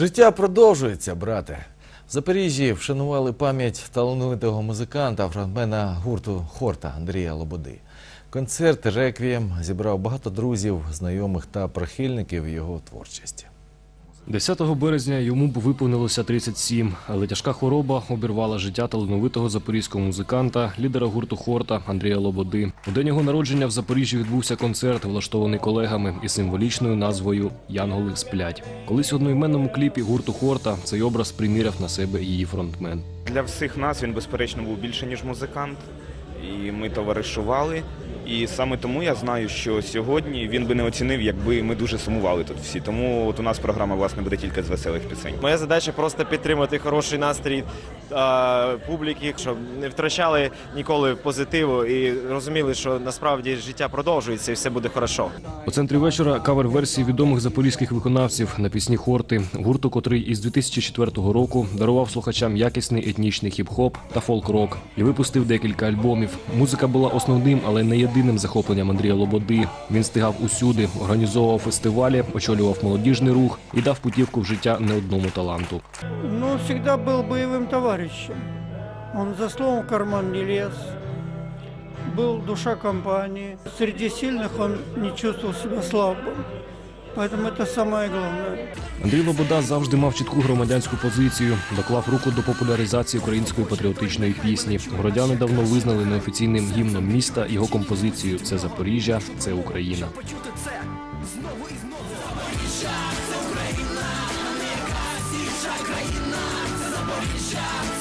Життя продовжується, брате. В Запоріжжі вшанували пам'ять талановитого музиканта, фронтмена гурту Хорта Андрія Лободи. Концерт Реквієм зібрав багато друзів, знайомих та прихильників його творчості. 10 березня йому б виповнилося 37, але тяжка хвороба обірвала життя талановитого запорізького музиканта, лідера гурту Хорта Андрія Лободи. У день його народження в Запоріжжі відбувся концерт, влаштований колегами із символічною назвою Янголи сплять. Колись у одноіменному кліпі гурту Хорта цей образ приміряв на себе її фронтмен. Для всіх нас він, безперечно, був більше, ніж музикант, і ми товаришували. І саме тому я знаю, що сьогодні він би не оцінив, якби ми дуже сумували тут всі. Тому от у нас програма власне буде тільки з веселих пісень. Моя задача просто підтримати хороший настрій публіки, щоб не втрачали ніколи позитиву і розуміли, що насправді життя продовжується і все буде хорошо. У центрі вечора кавер-версії відомих запорізьких виконавців на пісні Хорти, гурту, котрий із 2004 року дарував слухачам якісний етнічний хіп-хоп та фолк-рок і випустив декілька альбомів. Музика була основним, але не єдиним захопленням Андрія Лободи. Він стигав усюди, організовував фестивалі, очолював молодіжний рух і дав путівку в життя не одному таланту. Ну, он всегда был боевым товарищем. Он за словом в карман не лез. Был душа компании. Среди сильных он не чувствовал себя слабым. Поэтому это самое главное. Андрій Лобода завжди мав чітку громадянську позицію, доклав руку до популяризації української патріотичної пісні. Городяни давно визнали неофіційним гімном міста його композицію Це Запоріжжя, це Україна. Україна, це Україна, а не якась інша країна. Shot.